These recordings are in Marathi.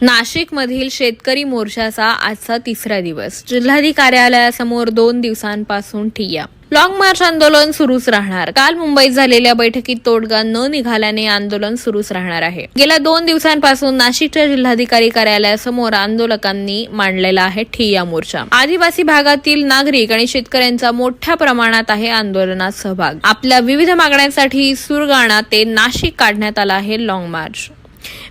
नाशिकमधील शेतकरी मोर्चाचा आजचा तिसरा दिवस. जिल्हाधिकारी कार्यालयासमोर दोन दिवसांपासून ठिय्या. लॉंग मार्च आंदोलन सुरूच राहणार. काल मुंबईत झालेल्या बैठकीत तोडगा न निघाल्याने आंदोलन सुरूच राहणार आहे. गेल्या दोन दिवसांपासून नाशिकच्या जिल्हाधिकारी कार्यालयासमोर आंदोलकांनी मांडलेला आहे ठिय्या मोर्चा. आदिवासी भागातील नागरिक आणि शेतकऱ्यांचा मोठ्या प्रमाणात आहे आंदोलनात सहभाग. आपल्या विविध मागण्यांसाठी सुरगाणा ते नाशिक काढण्यात आला आहे लॉंग मार्च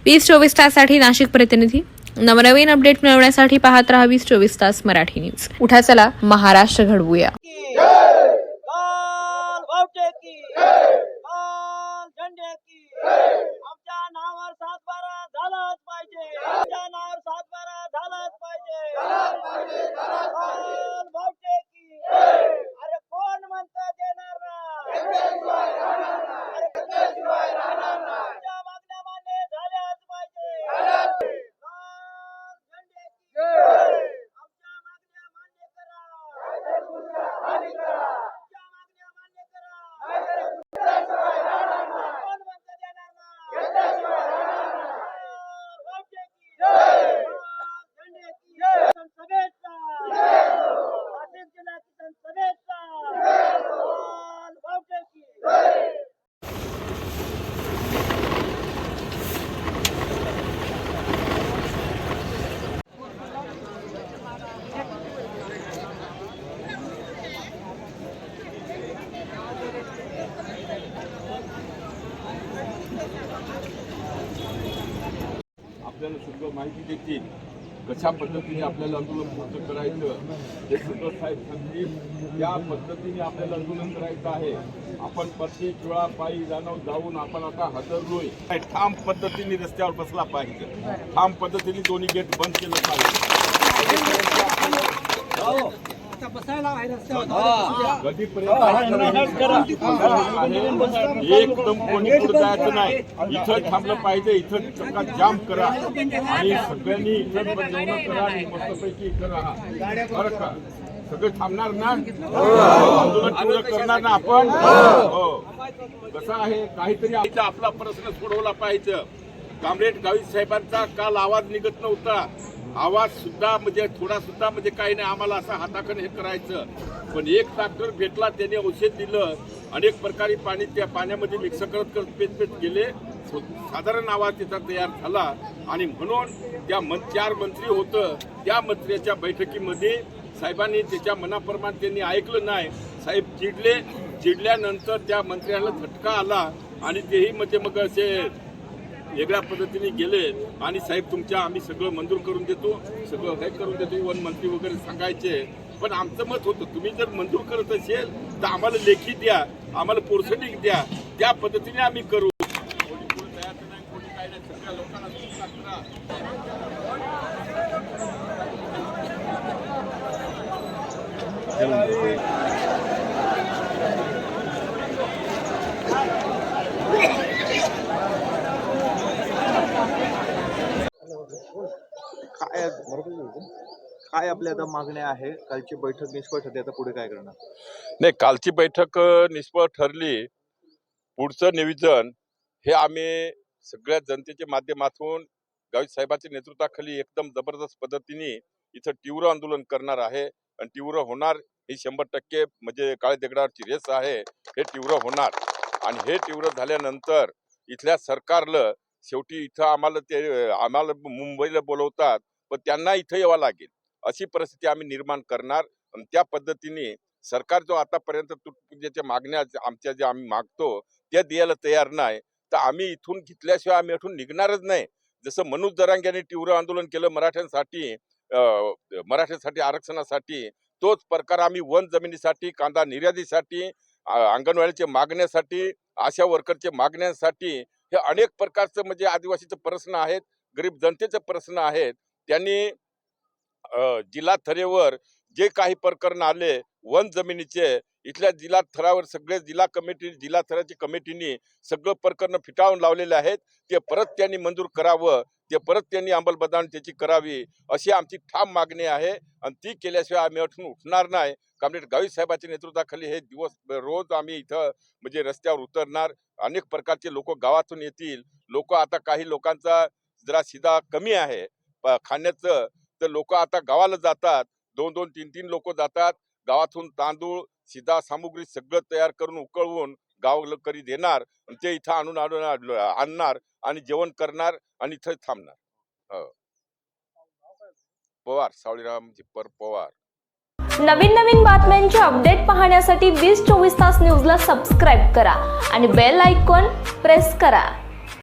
वीस चोवीस ताससाठी नाशिक प्रतिनिधी. नवनवीन अपडेट मिळवण्यासाठी पाहत राहा वीस चोवीस तास मराठी न्यूज. उठा चला महाराष्ट्र घडवूया. अरे कोण की देणार झंडे की आमच्या नावावर सातबारा झालाच पाहिजे आमच्या नावावर सातबारा झालाच पाहिजे लाल भावटे की अरे कोण म्हणतं देणार ना आमच्या मागण्या मान्य झाल्याच पाहिजे लाल झंडे की आमच्या मागण्या मान्य करा आमच्या मागण्या मान्य करा कोण म्हणतं देणार ना भावटे की झंडे की किसान सभेचा नाशिक जिल्हा किसान सभेचा लाल भावटे की सगळं माहिती देतील. कशा पद्धतीने आपल्याला आंदोलन पूर्ण करायचं हे सगळं साहेब सांगतील. त्या पद्धतीने आपल्याला आंदोलन करायचं आहे. आपण प्रत्येक वेळा पायी जाणं जाऊन आपण आता हजरलोय ठाम पद्धतीने रस्त्यावर बसला पाहिजे. ठाम पद्धतीने दोन्ही गेट बंद केलं पाहिजे. कधीपर्यंत एकदम कोणी पुढे जायचं नाही. इथं थांबलं पाहिजे इथं चक्का जाम करा. आणि सगळ्यांनी इथं जेवण करा आणि मस्तपैकी इथं राहा बरं का? सगळं थांबणार ना? आंदोलन पूर्ण करणार ना आपण? हो. कसं आहे? काहीतरी आपला प्रश्न सोडवला पाहिजे. कामरेड गावित साहेबांचा काल आवाज निघत नव्हता. आवाज सुद्धा म्हणजे थोडा सुद्धा म्हणजे काही नाही आम्हाला असं हाताकडे हे करायचं. पण एक डॉक्टर भेटला त्याने औषध दिलं अनेक प्रकारे पाणी त्या पाण्यामध्ये मिक्स करत करत पेत पेत गेले. साधारण आवाज तिथं तयार झाला. आणि म्हणून त्या मन चार मंत्री होतं त्या मंत्र्याच्या बैठकीमध्ये साहेबांनी त्याच्या मनाप्रमाणे त्यांनी ऐकलं नाही. साहेब चिडले. चिडल्यानंतर त्या मंत्र्याला झटका आला आणि तेही म्हणजे मग असे वेगळ्या पद्धतीने गेले आणि साहेब तुमच्या आम्ही सगळं मंजूर करून देतो सगळं हे करून देतो वन मंत्री वगैरे सांगायचे. पण आमचं मत होतं तुम्ही जर मंजूर करत असेल तर आम्हाला लेखी द्या आम्हाला पोर्सटिंग द्या त्या पद्धतीने आम्ही करू कोणी कोणी तयार नाही कोणी काय नाही सगळ्या लोकांना सूचना करा काय काय आपल्या आता मागण्या आहे? कालची बैठक निष्फळ ठरली आता पुढे काय करणार? नाही कालची बैठक निष्फळ ठरली. पुढचं निवेदन हे आम्ही सगळ्या जनतेच्या माध्यमातून गावित साहेबांच्या नेतृत्वाखाली एकदम जबरदस्त पद्धतीने इथं तीव्र आंदोलन करणार आहे. आणि तीव्र होणार ही शंभर टक्के म्हणजे काळे दगडावरची रेस आहे. हे तीव्र होणार. आणि हे तीव्र झाल्यानंतर इथल्या सरकारला शेवटी इथं आम्हाला ते आम्हाला मुंबईला बोलवतात. पण त्यांना इथं यावं लागेल. अशी परिस्थिती आम्ही निर्माण करणार आणि त्या पद्धतीने सरकार जो आतापर्यंत तुटपुंजाच्या मागण्या आमच्या ज्या आम्ही मागतो त्या द्यायला तयार नाही. तर आम्ही इथून घेतल्याशिवाय आम्ही इथून निघणारच नाही. जसं मनोज दरांग यांनी तीव्र आंदोलन केलं मराठ्यांसाठी मराठ्यांसाठी आरक्षणासाठी तोच प्रकार आम्ही वन जमिनीसाठी कांदा निर्यातीसाठी अं, अंगणवाडीच्या मागण्यासाठी आशा वर्करच्या मागण्यांसाठी हे अनेक प्रकारचं म्हणजे आदिवासीचे प्रश्न आहेत गरीब जनतेचे प्रश्न आहेत. त्यांनी जिल्हा थरेवर जे काही प्रकरण आले वन जमिनीचे इथल्या जिल्हा थरावर सगळे जिल्हा कमिटी जिल्हा थराची कमिटीनी सगळं प्रकरण फिटाळून लावलेले आहेत. ते परत त्यांनी मंजूर करावं ते परत त्यांनी अंमलबजावणी त्याची करावी अशी आमची ठाम मागणी आहे. आणि ती केल्याशिवाय आम्ही अठून उठणार नाही. कामरेड गावी साहेबाच्या नेतृत्वाखाली हे दिवस रोज आम्ही इथं म्हणजे रस्त्यावर उतरणार. अनेक प्रकारचे लोक गावातून येतील. लोक आता काही लोकांचा जरा शिदा कमी आहे. खाण्याचं तर लोक आता गावाला जातात. दोन दोन तीन तीन लोक जातात. गावातून तांदूळ सीधा सामुग्री सगळं तयार करून उकळवून गावकरी देणार. ते इथं आणून आणून आणणार आणि जेवण करणार आणि इथं थांबणार. हो. पवार सावळीराम झिप्पर पवार. नवीन नवीन बातम्यांचे अपडेट पाहण्यासाठी वीस चोवीस तास न्यूजला सबस्क्राईब करा आणि बेल आयकॉन प्रेस करा.